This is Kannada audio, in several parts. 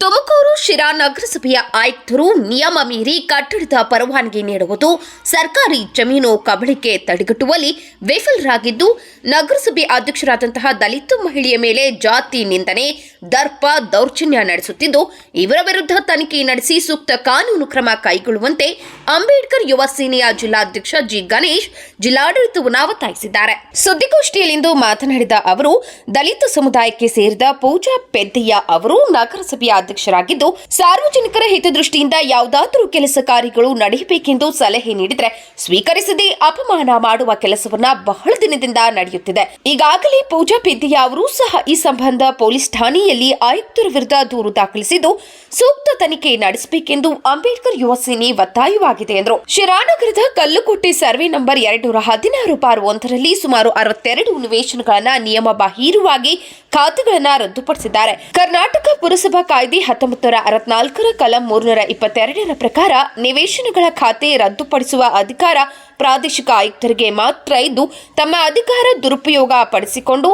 ತುಮಕೂರು ಶಿರಾ ನಗರಸಭೆಯ ಆಯುಕ್ತರು ನಿಯಮ ಮೀರಿ ಕಟ್ಟಡದ ಪರವಾನಗಿ ನೀಡುವುದು, ಸರ್ಕಾರಿ ಜಮೀನು ಕಬಳಿಕೆ ತಡೆಗಟ್ಟುವಲ್ಲಿ ವಿಫಲರಾಗಿದ್ದು, ನಗರಸಭೆ ಅಧ್ಯಕ್ಷರಾದಂತಹ ದಲಿತ ಮಹಿಳೆಯ ಮೇಲೆ ಜಾತಿ ನಿಂದನೆ, ದರ್ಪ ದೌರ್ಜನ್ಯ ನಡೆಸುತ್ತಿದ್ದು, ಇವರ ವಿರುದ್ಧ ತನಿಖೆ ನಡೆಸಿ ಸೂಕ್ತ ಕಾನೂನು ಕ್ರಮ ಕೈಗೊಳ್ಳುವಂತೆ ಅಂಬೇಡ್ಕರ್ ಯುವ ಸೇನೆಯ ಜಿಲ್ಲಾಧ್ಯಕ್ಷ ಜಿ. ಗಣೇಶ್ ಜಿಲ್ಲಾಡಳಿತವನ್ನು ಒತ್ತಾಯಿಸಿದ್ದಾರೆ. ಸುದ್ದಿಗೋಷ್ಠಿಯಲ್ಲಿಂದು ಮಾತನಾಡಿದ ಅವರು, ದಲಿತ ಸಮುದಾಯಕ್ಕೆ ಸೇರಿದ ಪೂಜಾ ಪೆದ್ದಯ್ಯ ಅವರು ನಗರಸಭೆಯ ಅಧ್ಯಕ್ಷರಾಗಿದ್ದು ಸಾರ್ವಜನಿಕರ ಹಿತದೃಷ್ಟಿಯಿಂದ ಯಾವುದಾದರೂ ಕೆಲಸ ಕಾರ್ಯಗಳು ನಡೆಯಬೇಕೆಂದು ಸಲಹೆ ನೀಡಿದರೆ ಸ್ವೀಕರಿಸದೆ ಅಪಮಾನ ಮಾಡುವ ಕೆಲಸವನ್ನ ಬಹಳ ದಿನದಿಂದ ನಡೆಯುತ್ತಿದೆ. ಈಗಾಗಲೇ ಪೂಜಾ ಪೇದ್ಯ ಅವರು ಸಹ ಈ ಸಂಬಂಧ ಪೊಲೀಸ್ ಠಾಣೆಯಲ್ಲಿ ಆಯುಕ್ತರ ವಿರುದ್ಧ ದೂರು ದಾಖಲಿಸಿದ್ದು, ಸೂಕ್ತ ತನಿಖೆ ನಡೆಸಬೇಕೆಂದು ಅಂಬೇಡ್ಕರ್ ಯುವ ಸೇನೆ ಒತ್ತಾಯವಾಗಿದೆ ಎಂದರು. ಶಿರಾನಗರದ ಕಲ್ಲುಕೋಟೆ ಸರ್ವೆ ನಂಬರ್ ಎರಡ್ನೂರ ಹದಿನಾರು ಬಾರ್ ಒಂದರಲ್ಲಿ ಸುಮಾರು ಅರವತ್ತೆರಡು ನಿವೇಶನಗಳನ್ನ ನಿಯಮ ಬಾಹಿರವಾಗಿ ಖಾತೆಗಳನ್ನ ರದ್ದುಪಡಿಸಿದ್ದಾರೆ. ಕರ್ನಾಟಕ ಪುರಸಭಾ ಕಾಯ್ದೆ ಹತ್ತೊಂಬತ್ತು ನೂರ ಅರವತ್ನಾಲ್ಕರ ಕಲಂ ಮೂರ್ನೂರ ಇಪ್ಪತ್ತೆರಡರ ಪ್ರಕಾರ ನಿವೇಶನಗಳ ಖಾತೆ ರದ್ದುಪಡಿಸುವ ಅಧಿಕಾರ ಪ್ರಾದೇಶಿಕ ಆಯುಕ್ತರಿಗೆ ಮಾತ್ರ ಇದ್ದು, ತಮ್ಮ ಅಧಿಕಾರ ದುರುಪಯೋಗ ಪಡಿಸಿಕೊಂಡು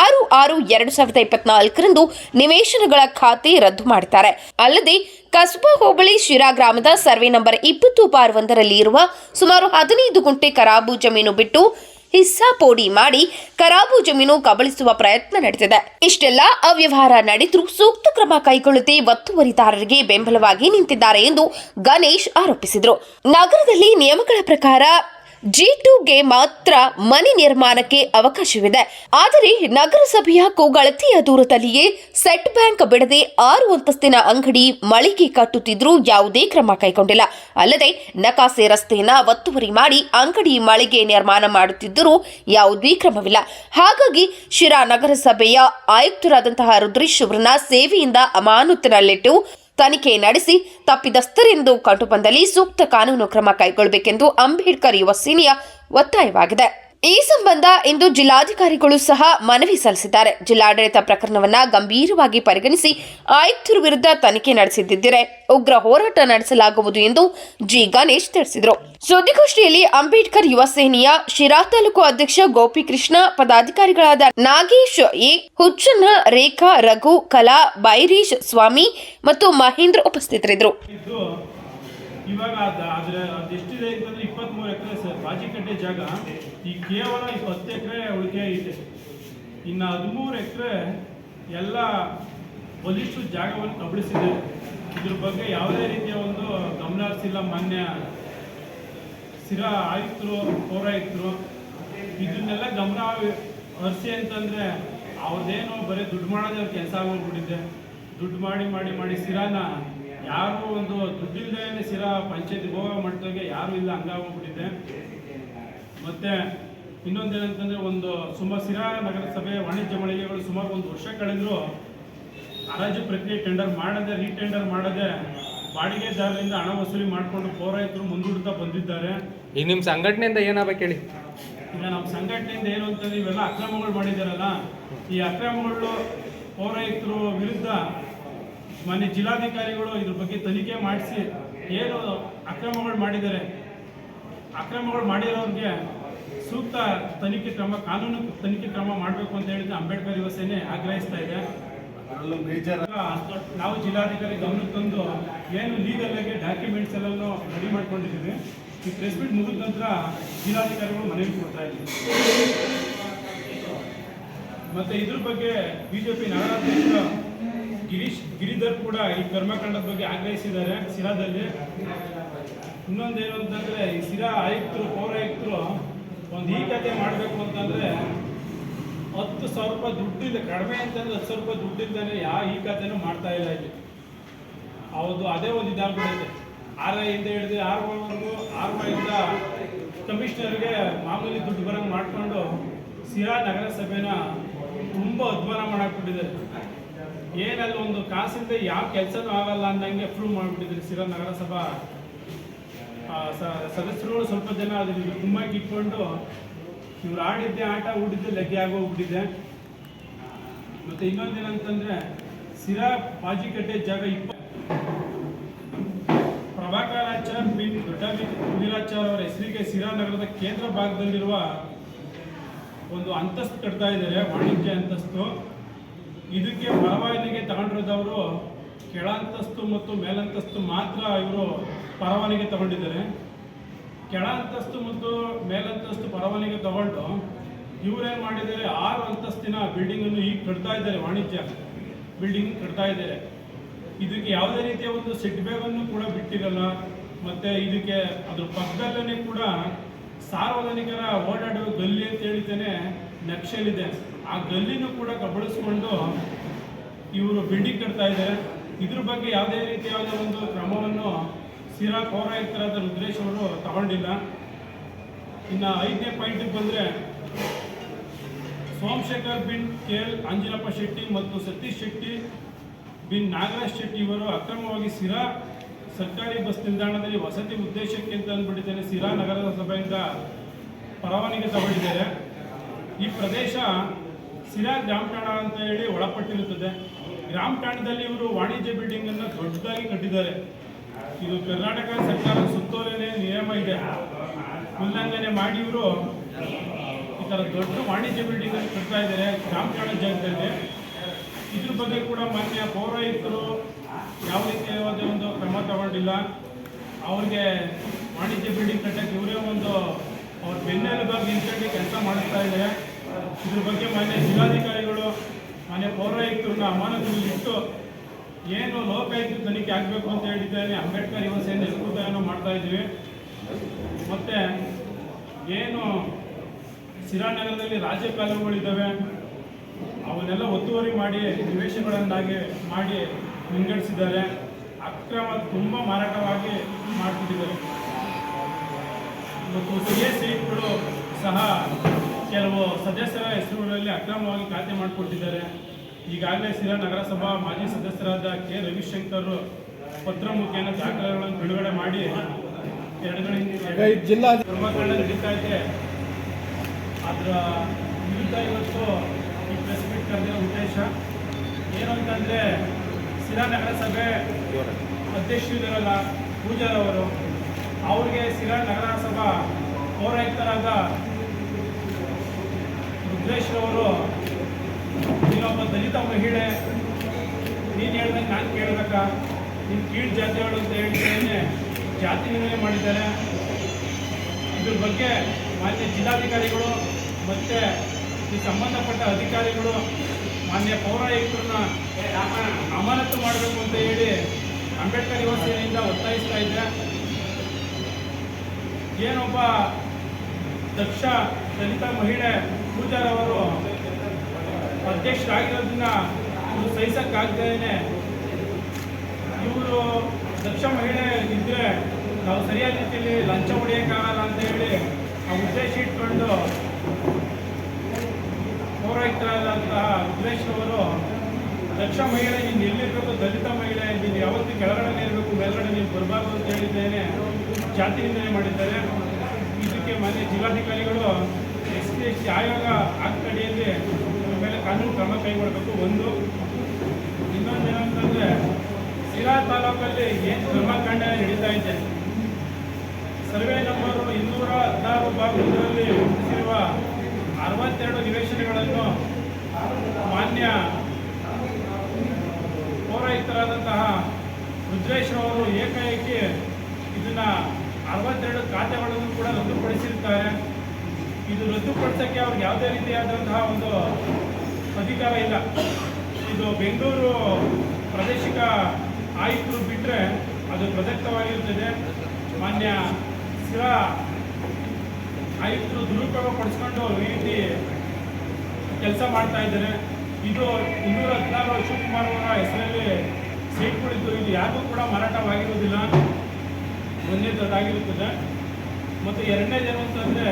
ಆರು ಆರು ಎರಡು ಸಾವಿರದ ಇಪ್ಪತ್ನಾಲ್ಕರಂದು ನಿವೇಶನಗಳ ಖಾತೆ ರದ್ದು ಮಾಡಿದ್ದಾರೆ. ಅಲ್ಲದೆ, ಕಸ್ಬಾ ಹೋಬಳಿ ಶಿರಾ ಗ್ರಾಮದ ಸರ್ವೆ ನಂಬರ್ ಇಪ್ಪತ್ತು ಬಾರ್ ಒಂದರಲ್ಲಿ ಇರುವ ಸುಮಾರು ಹದಿನೈದು ಗುಂಟೆ ಕರಾಬು ಜಮೀನು ಬಿಟ್ಟು ಹಿಸ್ಸಾಪೋಡಿ ಮಾಡಿ ಕರಾಬು ಜಮೀನು ಕಬಳಿಸುವ ಪ್ರಯತ್ನ ನಡೆದಿದೆ. ಇಷ್ಟೆಲ್ಲ ಅವ್ಯವಹಾರ ನಡೆದರೂ ಸೂಕ್ತ ಕ್ರಮ ಕೈಗೊಳ್ಳದೆ ಒತ್ತುವರಿದಾರರಿಗೆ ಬೆಂಬಲವಾಗಿ ನಿಂತಿದ್ದಾರೆ ಎಂದು ಗಣೇಶ್ ಆರೋಪಿಸಿದರು. ನಗರದಲ್ಲಿ ನಿಯಮಗಳ ಪ್ರಕಾರ ಜಿ ಟೂಗೆ ಮಾತ್ರ ಮನೆ ನಿರ್ಮಾಣಕ್ಕೆ ಅವಕಾಶವಿದೆ. ಆದರೆ ನಗರಸಭೆಯ ಕೂಗಳತೆಯ ದೂರದಲ್ಲಿಯೇ ಸೆಟ್ ಬ್ಯಾಂಕ್ ಬಿಡದೆ ಆರು ಅಂತಸ್ತಿನ ಅಂಗಡಿ ಮಳಿಗೆ ಕಟ್ಟುತ್ತಿದ್ರೂ ಯಾವುದೇ ಕ್ರಮ ಕೈಗೊಂಡಿಲ್ಲ. ಅಲ್ಲದೆ ನಕಾಸೆ ರಸ್ತೆಯನ್ನ ಒತ್ತುವರಿ ಮಾಡಿ ಅಂಗಡಿ ಮಳಿಗೆ ನಿರ್ಮಾಣ ಮಾಡುತ್ತಿದ್ದರೂ ಯಾವುದೇ ಕ್ರಮವಿಲ್ಲ. ಹಾಗಾಗಿ ಶಿರಾ ನಗರಸಭೆಯ ಆಯುಕ್ತರಾದಂತಹ ರುದ್ರೇಶ್ ಅವರನ್ನ ಸೇವೆಯಿಂದ ಅಮಾನತಿನಲ್ಲಿಟ್ಟು ತನಿಖೆ ನಡೆಸಿ ತಪ್ಪಿದಸ್ಥರೆಂದು ಕಂಡುಬಂದಲ್ಲಿ ಸೂಕ್ತ ಕಾನೂನು ಕ್ರಮ ಕೈಗೊಳ್ಳಬೇಕೆಂದು ಅಂಬೇಡ್ಕರ್ ಯುವ ಸೇನೆಯ ಒತ್ತಾಯವಾಗಿದೆ. ಈ ಸಂಬಂಧ ಇಂದು ಜಿಲ್ಲಾಧಿಕಾರಿಗಳು ಸಹ ಮನವಿ ಸಲ್ಲಿಸಿದ್ದಾರೆ. ಜಿಲ್ಲಾಡಳಿತ ಪ್ರಕರಣವನ್ನ ಗಂಭೀರವಾಗಿ ಪರಿಗಣಿಸಿ ಆಯುಕ್ತರ ವಿರುದ್ಧ ತನಿಖೆ ನಡೆಸಿದ್ದರೆ ಉಗ್ರ ಹೋರಾಟ ನಡೆಸಲಾಗುವುದು ಎಂದು ಜಿ ಗಣೇಶ್ ತಿಳಿಸಿದರು. ಸುದ್ದಿಗೋಷ್ಠಿಯಲ್ಲಿ ಅಂಬೇಡ್ಕರ್ ಯುವ ಸೇನೆಯ ಶಿರಾ ತಾಲೂಕು ಅಧ್ಯಕ್ಷ ಗೋಪಿಕೃಷ್ಣ, ಪದಾಧಿಕಾರಿಗಳಾದ ನಾಗೇಶ್ ಎ, ಹುಚ್ಚನ್ನ ರೇಖಾ, ರಘು, ಕಲಾ, ಬೈರೀಶ್, ಸ್ವಾಮಿ ಮತ್ತು ಮಹೇಂದ್ರ ಉಪಸ್ಥಿತರಿದ್ದರು. ಇವಾಗ ಅದ ಅದ್ರ ಅದೆಷ್ಟಿದೆ ಅಂತಂದ್ರೆ ಇಪ್ಪತ್ತ್ಮೂರು ಎಕರೆ ಸರ್, ಬಾಜಿಕಟ್ಟೆ ಜಾಗ. ಈ ಕೇವಲ ಇಪ್ಪತ್ತು ಎಕರೆ ಉಳಿಕೆ ಐತೆ. ಇನ್ನು ಹದಿಮೂರು ಎಕರೆ ಎಲ್ಲ ಬಲಿಷ್ಠ ಜಾಗವನ್ನು ಕಬಳಿಸಿದೆ. ಇದ್ರ ಬಗ್ಗೆ ಯಾವುದೇ ರೀತಿಯ ಒಂದು ಗಮನ ಹರಿಸಿಲ್ಲ ಮಾನ್ಯ ಸ್ಥಿರ ಆಯುಕ್ತರು, ಪೌರಾಯುಕ್ತರು. ಇದನ್ನೆಲ್ಲ ಗಮನ ಹರಿಸಿ ಅಂತಂದ್ರೆ ಅವ್ರದ್ದೇನೋ ಬರೀ ದುಡ್ಡು ಮಾಡೋದೇ ಕೆಲಸ ಆಗೋಗ್ಬಿಟ್ಟಿದೆ. ದುಡ್ಡು ಮಾಡಿ ಮಾಡಿ ಮಾಡಿ ಸಿರಾನ ಯಾರು ಒಂದು ದುಡ್ಡಿಲ್ಲದೆ ಸಿರಾ ಪಂಚಾಯತಿ ಭೋಗ ಮಟ್ಟದಾಗೆ ಯಾರು ಇಲ್ಲ ಹಂಗಾಗೋಗ್ಬಿಟ್ಟಿದೆ ಮತ್ತೆ ಇನ್ನೊಂದೇನಂತಂದ್ರೆ ಒಂದು ಸುಮಾರು ಸಿರಾ ನಗರಸಭೆ ವಾಣಿಜ್ಯ ಮಳಿಗೆಗಳು ಸುಮಾರು ಒಂದು ವರ್ಷ ಕಳೆದ್ರು ಹರಾಜು ಪ್ರಕ್ರಿಯೆ ಟೆಂಡರ್ ಮಾಡದೆ ರೀಟೆಂಡರ್ ಮಾಡದೆ ಬಾಡಿಗೆದಾರರಿಂದ ಹಣ ವಸೂಲಿ ಮಾಡಿಕೊಂಡು ಪೌರಾಯಿತರು ಮುಂದೂಡ್ತಾ ಬಂದಿದ್ದಾರೆ. ಈಗ ನಿಮ್ಮ ಸಂಘಟನೆಯಿಂದ ಏನಾಗಬೇಕು ಹೇಳಿ? ಈಗ ನಮ್ಮ ಸಂಘಟನೆಯಿಂದ ಏನು ಅಂತಂದ್ರೆ ಇವೆಲ್ಲ ಅಕ್ರಮಗಳು ಮಾಡಿದಾರಲ್ಲ ಈ ಅಕ್ರಮಗಳು ಪೌರಾಯುಕ್ತರು ವಿರುದ್ಧ ಮಾನ್ಯ ಜಿಲ್ಲಾಧಿಕಾರಿಗಳು ಇದ್ರ ಬಗ್ಗೆ ತನಿಖೆ ಮಾಡಿಸಿ ಏನು ಅಕ್ರಮಗಳು ಮಾಡಿದ್ದಾರೆ. ಅಕ್ರಮಗಳು ಮಾಡಿರೋರಿಗೆ ಸೂಕ್ತ ತನಿಖೆ ಕ್ರಮ ಕಾನೂನು ತನಿಖೆ ಕ್ರಮ ಮಾಡಬೇಕು ಅಂತ ಹೇಳಿದ್ರೆ ಅಂಬೇಡ್ಕರ್ ಯುವ ಸೇನೆ ಆಗ್ರಹಿಸ್ತಾ ಇದೆ. ನಾವು ಜಿಲ್ಲಾಧಿಕಾರಿ ಗಮನಕ್ಕೆ ತಂದು ಏನು ಲೀಗಲ್ ಆಗಿ ಡಾಕ್ಯುಮೆಂಟ್ಸ್ ಎಲ್ಲನೂ ರೆಡಿ ಮಾಡ್ಕೊಂಡಿದ್ದೀವಿ. ಈ ಪ್ರೆಸ್ ಮೀಟ್ ಮುಗಿದ ನಂತರ ಜಿಲ್ಲಾಧಿಕಾರಿಗಳು ಮನವಿ ಕೊಡ್ತಾ ಇದ್ದೀವಿ ಮತ್ತೆ ಇದ್ರ ಬಗ್ಗೆ ಬಿಜೆಪಿ ನಗರಾಧ್ಯಕ್ಷ ಗಿರೀಶ್, ಗಿರಿಧರ್ ಕೂಡ ಈ ಕರ್ಮಕಾಂಡದ ಬಗ್ಗೆ ಆಗ್ರಹಿಸಿದ್ದಾರೆ ಸಿರಾದಲ್ಲಿ ಇನ್ನೊಂದೇನು ಅಂತಂದ್ರೆ, ಈ ಸಿರಾ ಆಯುಕ್ತರು ಪೌರಾಯುಕ್ತರು ಒಂದು ಈ ಕತೆ ಮಾಡಬೇಕು ಅಂತಂದ್ರೆ, ಹತ್ತು ಸಾವಿರ ರೂಪಾಯಿ ದುಡ್ಡಿಲ್ಲ ಕಡಿಮೆ ಅಂತಂದ್ರೆ ಹತ್ತು ಸಾವಿರ ರೂಪಾಯಿ ದುಡ್ಡಿಲ್ದಾನೆ ಯಾವ ಈ ಕತೆನೂ ಮಾಡ್ತಾ ಇಲ್ಲ ಇಲ್ಲಿ. ಹೌದು ಅದೇ ಒಂದು ಇದಾಗ್ಬಿಡೈತೆ ಆರ್ ಇಂದ ಹಿಡಿದು ಆರ್ ವರೆಗೂ ಆರ್ ಇಂದ ಕಮಿಷನರ್ಗೆ ಮಾಮೂಲಿ ದುಡ್ಡು ಬರಂಗೆ ಮಾಡಿಕೊಂಡು ಸಿರಾ ನಗರಸಭೆನ ತುಂಬ ಅಧ್ವಾನ ಮಾಡಾಕ್ಬಿಟ್ಟಿದ್ದಾರೆ ಏನಲ್ಲಿ ಒಂದು ಕಾಸಿಂದ ಯಾವ ಕೆಲಸನೂ ಆಗಲ್ಲ ಅಂದಂಗೆ ಪ್ರೂವ್ ಮಾಡಿಬಿಟ್ಟಿದ್ರು ಸಿರಾ ನಗರಸಭಾ. ಸದಸ್ಯರುಗಳು ಸ್ವಲ್ಪ ಜನ ಅದನ್ನ ಗುಮ್ಮಾಗಿ ಇಟ್ಕೊಂಡು ಇವ್ರು ಆಡಿದ್ದೆ ಆಟ ಹೂಡಿದ್ದೆ ಲಗ್ಗೆ ಆಗೋಗ್ಬಿಟ್ಟಿದೆ. ಮತ್ತೆ ಇನ್ನೊಂದೇನಂತಂದ್ರೆ ಸಿರಾ ಬಾಜಿಕಟ್ಟೆ ಜಾಗ ಇಪ್ಪ ಪ್ರಭಾಕರಾಚಾರ್ ಬಿನ್ ದೊಡ್ಡ ವೀರಾಚಾರ್ ಅವರ ಹೆಸರಿಗೆ ಸಿರಾ ನಗರದ ಕೇಂದ್ರ ಭಾಗದಲ್ಲಿರುವ ಒಂದು ಅಂತಸ್ತು ಕಟ್ತಾ ಇದ್ದಾರೆ, ವಾಣಿಜ್ಯ ಅಂತಸ್ತು. ಇದಕ್ಕೆ ಪರವಾನಿಗೆ ತಗೊಂಡಿರೋದವರು ಕೆಳಂತಸ್ತು ಮತ್ತು ಮೇಲಂತಸ್ತು ಮಾತ್ರ ಇವರು ಪರವಾನಿಗೆ ತಗೊಂಡಿದ್ದಾರೆ. ಕೆಳ ಅಂತಸ್ತು ಮತ್ತು ಮೇಲಂತಸ್ತು ಪರವಾನಿಗೆ ತಗೊಂಡು ಇವರೇನು ಮಾಡಿದ್ದಾರೆ? ಆರು ಅಂತಸ್ತಿನ ಬಿಲ್ಡಿಂಗನ್ನು ಈಗ ಕಟ್ತಾ ಇದ್ದಾರೆ ವಾಣಿಜ್ಯ ಬಿಲ್ಡಿಂಗ್ ಕಟ್ತಾ ಇದ್ದಾರೆ. ಇದಕ್ಕೆ ಯಾವುದೇ ರೀತಿಯ ಒಂದು ಸೆಟ್ ಬ್ಯಾಗನ್ನು ಕೂಡ ಬಿಟ್ಟಿರಲ್ಲ. ಮತ್ತೆ ಇದಕ್ಕೆ ಅದ್ರ ಪಕ್ಕದಲ್ಲೇ ಕೂಡ ಸಾರ್ವಜನಿಕರ ಓಡಾಡುವ ಗಲ್ಲಿ ಅಂತ ಹೇಳಿದ್ದೇನೆ ನಕ್ಷೆಲಿದೆ ಆ ಗಲ್ಲಿನೂ ಕೂಡ ಕಬಳಿಸ್ಕೊಂಡು ಇವರು ಬಿಲ್ಡಿಂಗ್ ಕಟ್ತಾ ಇದ್ದಾರೆ. ಇದ್ರ ಬಗ್ಗೆ ಯಾವುದೇ ರೀತಿಯಾದ ಒಂದು ಕ್ರಮವನ್ನು ಸಿರಾ ಪೌರಾಯುಕ್ತರಾದ ರುದ್ರೇಶ್ ಅವರು ತಗೊಂಡಿಲ್ಲ. ಇನ್ನು ಐದನೇ ಪಾಯಿಂಟಿಗೆ ಬಂದರೆ ಸೋಮಶೇಖರ್ ಬಿನ್ ಕೆ ಎಲ್ ಅಂಜಿನಪ್ಪ ಶೆಟ್ಟಿ ಮತ್ತು ಸತೀಶ್ ಶೆಟ್ಟಿ ಬಿನ್ ನಾಗರಾಜ್ ಶೆಟ್ಟಿ ಇವರು ಅಕ್ರಮವಾಗಿ ಸಿರಾ ಸರ್ಕಾರಿ ಬಸ್ ನಿಲ್ದಾಣದಲ್ಲಿ ವಸತಿ ಉದ್ದೇಶಕ್ಕೆ ಅಂತ ಅಂದ್ಬಿಟ್ಟಿದ್ದಾರೆ. ಸಿರಾ ನಗರದ ಸಭೆಯಿಂದ ಪರವಾನಗಿ ತಗೊಂಡಿದ್ದಾರೆ. ಈ ಪ್ರದೇಶ ಸಿರಾ ಗ್ರಾಮ ಠಾಣ ಅಂತ ಹೇಳಿ ಒಳಪಟ್ಟಿರುತ್ತದೆ. ಗ್ರಾಮ ಠಾಣದಲ್ಲಿ ಇವರು ವಾಣಿಜ್ಯ ಬಿಲ್ಡಿಂಗ್ ಅನ್ನು ದೊಡ್ಡದಾಗಿ ಕಟ್ಟಿದ್ದಾರೆ. ಇದು ಕರ್ನಾಟಕ ಸರ್ಕಾರ ಸುತ್ತೋಲನೆ ನಿಯಮ ಇದೆ. ಉಲ್ಲಂಘನೆ ಮಾಡಿ ಇವರು ಈ ಥರ ದೊಡ್ಡ ವಾಣಿಜ್ಯ ಬಿಲ್ಡಿಂಗ್ ಅನ್ನು ಕಟ್ತಾ ಇದ್ದಾರೆ. ಗ್ರಾಮ ಠಾಣ ಜಾಗದಲ್ಲಿ. ಇದ್ರ ಬಗ್ಗೆ ಕೂಡ ಮಾನ್ಯ ಪೌರಾಯುಕ್ತರು ಯಾವ ರೀತಿಯಾದ ಒಂದು ಕ್ರಮ ತಗೊಂಡಿಲ್ಲ. ಅವ್ರಿಗೆ ವಾಣಿಜ್ಯ ಬಿಲ್ಡಿಂಗ್ ಕಟ್ಟಕ್ಕೆ ಇವರೇ ಒಂದು ಅವ್ರ ಬೆನ್ನೆಲುಬಾಗಿ ನಿಂತ್ಕೊಂಡು ಕೆಲಸ ಮಾಡಿಸ್ತಾ ಇದ್ದಾರೆ. ಇದ್ರ ಬಗ್ಗೆ ಮಾನ್ಯ ಜಿಲ್ಲಾಧಿಕಾರಿಗಳು, ಮಾನ್ಯ ಪೌರಾಯುಕ್ತರನ್ನ ಅಮಾನತುಗಳಿಟ್ಟು ಏನು ಲೋಕಾಯುಕ್ತ ತನಿಖೆ ಆಗಬೇಕು ಅಂತ ಹೇಳಿದ್ದೇನೆ ಅಂಬೇಡ್ಕರ್ ಯುವ ಸೇನೆ ಸ್ಫೂರ್ತಿಯನ್ನು ಮಾಡ್ತಾ ಇದ್ದೀವಿ ಮತ್ತೆ ಏನು ಸಿರಾನಗರದಲ್ಲಿ ರಾಜ್ಯ ಕಾಲುಗಳಿದ್ದಾವೆ ಅವನ್ನೆಲ್ಲ ಒತ್ತುವರಿ ಮಾಡಿ ನಿವೇಶಗಳನ್ನಾಗಿ ಮಾಡಿ ವಿಂಗಡಿಸಿದ್ದಾರೆ. ಅಕ್ರಮ ತುಂಬ ಮಾರಾಟವಾಗಿ ಮಾಡ್ತಿದ್ದಾರೆ. ಮತ್ತು ಸಿ ಎ ಸಹ ಕೆಲವು ಸದಸ್ಯರ ಹೆಸರುಗಳಲ್ಲಿ ಅಕ್ರಮವಾಗಿ ಖಾತೆ ಮಾಡಿಕೊಟ್ಟಿದ್ದಾರೆ. ಈಗಾಗಲೇ ಸಿರಾ ನಗರಸಭಾ ಮಾಜಿ ಸದಸ್ಯರಾದ ಕೆ. ರವಿಶಂಕರ್ ಪತ್ರ ಮುಖೇನ ದಾಖಲೆಗಳನ್ನು ಬಿಡುಗಡೆ ಮಾಡಿ ಎರಡು ಜಿಲ್ಲಾ ಕರ್ಮಕಾಂಡ ನಡೀತಾ ಇದೆ ಅದರ ವಿರುದ್ಧ ಇವತ್ತು ಈ ಪ್ರೆಸ್ ಮೀಟ್ ಕರೆದಿರೋ ಉದ್ದೇಶ. ಏನು ಅಂತಂದರೆ ಸಿರಾ ನಗರಸಭೆ ಅಧ್ಯಕ್ಷರಲ್ಲ ಪೂಜಾರವರು ಅವ್ರಿಗೆ ಸಿರಾ ನಗರಸಭಾ ಪೌರಾಯುಕ್ತರಾದ ಅವರು ನೀನೊಬ್ಬ ದಲಿತ ಮಹಿಳೆ, ನೀನು ಹೇಳ್ದಂಗೆ ನಾನು ನೀನು ಕೀಳು ಜಾತಿಗಳು ಅಂತ ಹೇಳ್ತೇನೆ ಜಾತಿ ನಿರ್ಣಯ ಮಾಡಿದ್ದಾರೆ. ಇದ್ರ ಬಗ್ಗೆ ಮಾನ್ಯ ಜಿಲ್ಲಾಧಿಕಾರಿಗಳು ಮತ್ತು ಈ ಸಂಬಂಧಪಟ್ಟ ಅಧಿಕಾರಿಗಳು ಮಾನ್ಯ ಪೌರಾಯುಕ್ತರನ್ನ ಅಮಾನತು ಮಾಡಬೇಕು ಅಂತ ಹೇಳಿ ಅಂಬೇಡ್ಕರ್ ಯುವ ಸೇನೆಯಿಂದ ಒತ್ತಾಯಿಸ್ತಾ ಇದ್ದೆ. ಏನೊಬ್ಬ ದಕ್ಷ ದಲಿತ ಮಹಿಳೆ ಪೂಜಾರ್ ಅವರು ಅಧ್ಯಕ್ಷರಾಗಿರೋದನ್ನ ಸಹಿಸಕ್ಕಾಗ್ದೇನೆ ಇವರು ದಕ್ಷ ಮಹಿಳೆ ಇದ್ರೆ ನಾವು ಸರಿಯಾದ ರೀತಿಯಲ್ಲಿ ಲಂಚ ಹೊಡೆಯೋಕ್ಕಾಗಲ್ಲ ಅಂತ ಹೇಳಿ ಆ ಉದ್ದೇಶ ಇಟ್ಕೊಂಡು ಪೌರಾಯುಕ್ತರಾದಂತಹ ಉದ್ದೇಶವರು ದಕ್ಷ ಮಹಿಳೆ, ನೀನು ಎಲ್ಲಿರ್ಬೇಕು, ದಲಿತ ಮಹಿಳೆ, ನೀನು ಯಾವತ್ತೂ ಕೆಳಗಡೆ ಇರಬೇಕು, ಮೇಲ್ಗಡೆ ನೀನು ಬರಬಾರ್ದು ಅಂತ ಹೇಳಿದ್ದೇನೆ ಜಾತಿ ನಿಂದನೆ ಮಾಡಿದ್ದಾರೆ. ಇದಕ್ಕೆ ಮಾನ್ಯ ಜಿಲ್ಲಾಧಿಕಾರಿಗಳು ಎಸ್ ಆಯೋಗ ಆಕ್ಟ್ ಅಡಿಯಲ್ಲಿ ಮೇಲೆ ಕಾನೂನು ಕ್ರಮ ಕೈಗೊಳ್ಳಬೇಕು. ಒಂದು. ಇನ್ನೊಂದು ಏನಂತಂದರೆ ಸಿರಾ ತಾಲೂಕಲ್ಲಿ ಏನು ಕರ್ಮಕಾಂಡ ನಡೀತಾ ಇದೆ. ಸರ್ವೆ ನಂಬರ್ ಇನ್ನೂರ ಹದಿನಾರು ಭಾಗದಲ್ಲಿ ಗುರುತಿಸಿರುವ ಅರವತ್ತೆರಡು ನಿವೇಶನಗಳನ್ನು ಮಾನ್ಯ ಪೌರಾಯುಕ್ತರಾದಂತಹ ರುದ್ರೇಶ್ ಅವರು ಏಕಾಏಕಿ ಇದನ್ನ ಅರವತ್ತೆರಡು ರದ್ದುಪಡಿಸಿರುತ್ತಾರೆ ಇದು ರದ್ದುಪಡಿಸೋಕ್ಕೆ ಅವ್ರಿಗೆ ಯಾವುದೇ ರೀತಿಯಾದಂತಹ ಒಂದು ಅಧಿಕಾರ ಇಲ್ಲ. ಇದು ಬೆಂಗಳೂರು ಪ್ರಾದೇಶಿಕ ಆಯುಕ್ತರು ಬಿಟ್ಟರೆ ಅದು ಪ್ರಸಕ್ತವಾಗಿರುತ್ತದೆ ಮಾನ್ಯ ಶಿರಾ ಆಯುಕ್ತರು ದುರುಪಯೋಗ ಪಡಿಸ್ಕೊಂಡು ಈ ರೀತಿ ಕೆಲಸ ಮಾಡ್ತಾ ಇದ್ದಾರೆ. ಇದು ಇನ್ನೂರ ಹದಿನಾರು ಶಿವಕುಮಾರ್ ಅವರ ಹೆಸರಲ್ಲಿ ಸೀಟ್ಗಳಿದ್ದು ಇದು ಯಾರಿಗೂ ಕೂಡ ಮಾರಾಟವಾಗಿರುವುದಿಲ್ಲ. ಒಂದನೇದಾಗಿರುತ್ತದೆ ಮತ್ತು ಎರಡನೇದೇನು ಅಂತಂದರೆ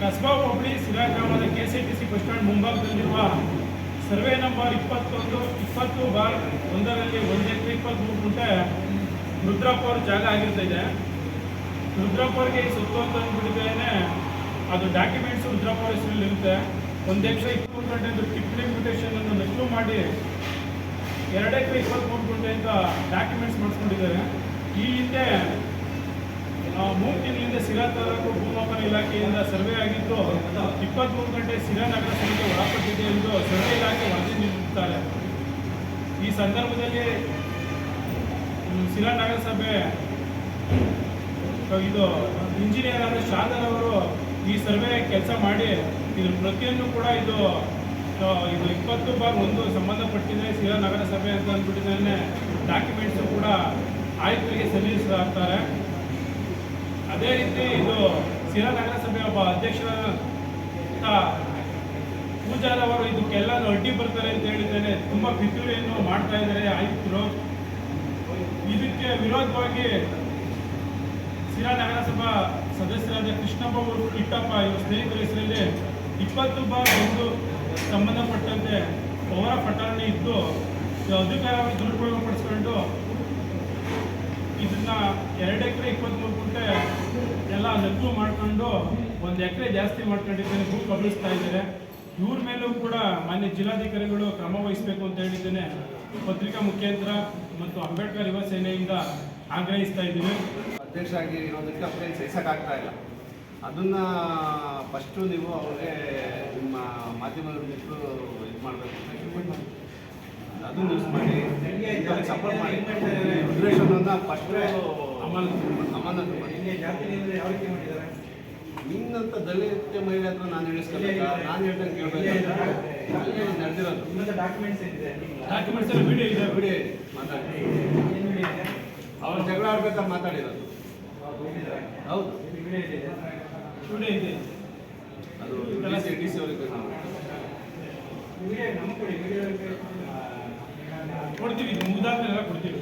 ಕಸ್ಬಾ ಹೋಬಳಿ ಸಿರಾ ಗ್ರಾಮದ K C T C bus stand ಮುಂಭಾಗದಲ್ಲಿರುವ survey number ಇಪ್ಪತ್ತೊಂದು, ಇಪ್ಪತ್ತು ಬಾರ್ ಒಂದರಲ್ಲಿ ಒಂದು ಎಕರೆ ಇಪ್ಪತ್ತ್ಮೂರು ಗುಂಟೆ ರುದ್ರಪ್ಪ ಅವ್ರ ಜಾಗ ಆಗಿರ್ತದೆ ರುದ್ರಪ್ಪ ಅವ್ರಿಗೆ ಸೊತ್ತು ಅಂತ ಅಂದ್ಬಿಟ್ಟಿದ್ದೇನೆ. ಅದು ಡಾಕ್ಯುಮೆಂಟ್ಸ್ ರುದ್ರಪ್ಪ ಅವ್ರ ಹೆಸರಲ್ಲಿ ಇರುತ್ತೆ. ಒಂದು ಎಕರೆ ಇಪ್ಪತ್ತು ಗಂಟೆ ಅಂತ ಟಿಪ್ಪಣಿ ಮ್ಯೂಟೇಷನ್ ಅನ್ನು ನಕಲು ಮಾಡಿ ಎರಡು ಎಕರೆ ಗುಂಟೆ ಅಂತ ಡಾಕ್ಯುಮೆಂಟ್ಸ್ ಮಾಡಿಸ್ಕೊಂಡಿದ್ದಾರೆ. ಈ ಹಿಂದೆ ಮೂರು ತಿಂಗಳಿಂದ ಸಿರಾ ತಾಲೂಕು ಭೂಮಾಪನ ಇಲಾಖೆಯಿಂದ ಸರ್ವೆ ಆಗಿದ್ದು ಇಪ್ಪತ್ತ್ಮೂರು ಗಂಟೆ ಸಿರಾ ನಗರ ಸಭೆಗೆ ಒಳಪಟ್ಟಿದೆ ಎಂದು ಸರ್ವೆ ಇಲಾಖೆ ವರದಿ ನೀಡುತ್ತಾರೆ ಈ ಸಂದರ್ಭದಲ್ಲಿ ಸಿರಾ ನಗರಸಭೆ ಇದು, ಇಂಜಿನಿಯರ್ ಆದ ಶಾದರ್ ಅವರು ಈ ಸರ್ವೆ ಕೆಲಸ ಮಾಡಿ, ಇದ್ರ ಪ್ರತಿಯೊಂದು ಕೂಡ ಇದು ಇದು ಇಪ್ಪತ್ತು ಬಾರ್ ಒಂದು ಸಂಬಂಧಪಟ್ಟಿದೆ ಸಿರಾ ನಗರಸಭೆ ಅಂತ ಅಂದ್ಬಿಟ್ಟಿದ್ದಾನೆ ಡಾಕ್ಯುಮೆಂಟ್ಸು ಕೂಡ ಆಯುಕ್ತರಿಗೆ ಸಲ್ಲಿಸಲಾಗ್ತಾರೆ. ಅದೇ ರೀತಿ ಇದು ಸಿರಾ ನಗರಸಭೆ ಒಬ್ಬ ಅಧ್ಯಕ್ಷರ ಪೂಜಾರ್ ಅವರು ಇದಕ್ಕೆಲ್ಲ ಅಡ್ಡಿ ಬರ್ತಾರೆ ಅಂತ ಹೇಳಿದ್ದಾರೆ. ತುಂಬ ಪಿತೂರಿಯನ್ನು ಮಾಡ್ತಾ ಇದ್ದಾರೆ ಆಯುಕ್ತರು. ಇದಕ್ಕೆ ವಿರೋಧವಾಗಿ ಸಿರಾ ನಗರಸಭಾ ಸದಸ್ಯರಾದ ಕೃಷ್ಣಪ್ಪ ಅವರು, ಕಿಟ್ಟಪ್ಪ ಇವರು ಸ್ನೇಹಿತರ ಹೆಸರಲ್ಲಿ ಇಪ್ಪತ್ತು ಬಾರ್ ಒಂದು ಸಂಬಂಧಪಟ್ಟಂತೆ ಪೌರ ಪಟಾಣಿ ಇದ್ದು, ಇದು ಅಧಿಕಾರವಾಗಿ ದುರುಪಯೋಗ ಪಡಿಸ್ಕೊಂಡು ಇದನ್ನ ಎರಡು ಎಕರೆ ಇಪ್ಪತ್ತ್ಮೂರು ಗುಂಟೆ ಎಲ್ಲ ಲೆಕ್ಕೂ ಮಾಡ್ಕೊಂಡು ಒಂದು ಎಕರೆ ಜಾಸ್ತಿ ಮಾಡ್ಕೊಂಡಿದ್ದೇನೆ ಭೂ ಕಬಳಿಸ್ತಾ ಇದ್ದಾರೆ ಇವ್ರ ಮೇಲೂ ಕೂಡ ಮಾನ್ಯ ಜಿಲ್ಲಾಧಿಕಾರಿಗಳು ಕ್ರಮ ವಹಿಸಬೇಕು ಅಂತ ಹೇಳಿದ್ದೇನೆ. ಪತ್ರಿಕಾ ಮುಖ್ಯಂತ್ರ ಮತ್ತು ಅಂಬೇಡ್ಕರ್ ಯುವ ಸೇನೆಯಿಂದ ಆಗ್ರಹಿಸ್ತಾ ಇದ್ದೀವಿ ಅಧ್ಯಕ್ಷರಾಗಿ ಇರೋದಕ್ಕೆ ಅವ್ರಿಗೆ ಸಹಿಸೋಕ್ಕಾಗ್ತಾ ಇಲ್ಲ. ಅದನ್ನು ಫಸ್ಟು ನೀವು ಅವ್ರಿಗೆ ನಿಮ್ಮ ಮಾಧ್ಯಮದ ಮಿತ್ರರು ಇದು ಮಾಡಬೇಕು ಅದನ್ನು ಯೂಸ್ ಮಾಡಿ ಸಪೋರ್ಟ್ ಮಾಡಿ. ಫಸ್ಟು ಅಮಾನತು. ಅಮಾನತು ಮಾಡಿದ್ದಾರೆ? ನಿನ್ನಂತ ದಲಿತ ಮಹಿಳೆ ಹತ್ರ ನಾನು ಹೇಳಿಸ್ಕೋಬೇಕಾ ನಾನು ಹೇಳ್ದಂಗೆ ಒಂದು ನಡೆದಿರೋದು. ಡಾಕ್ಯುಮೆಂಟ್ಸ್ ಎಲ್ಲ ವಿಡಿಯೋ ಇದೆ. ಬಿಡಿ ಮಾತಾಡಿ. ಅವ್ರು ಜಗಳ ಆಡ್ಬೇಕಾದ್ರೆ ಮಾತಾಡಿರೋದು? ಹೌದು ವಿಡಿಯೋ ಇದೆ? ಅದು ಡಿ ಸಿ ಡಿ ಸಿ ಅವ್ರಿಗೆ ನಾವು ಕೊಡ್ತೀವಿ ಇದು ಮುಗ್ದಾದ್ಮೇಲೆ ಎಲ್ಲ ಕೊಡ್ತೀವಿ.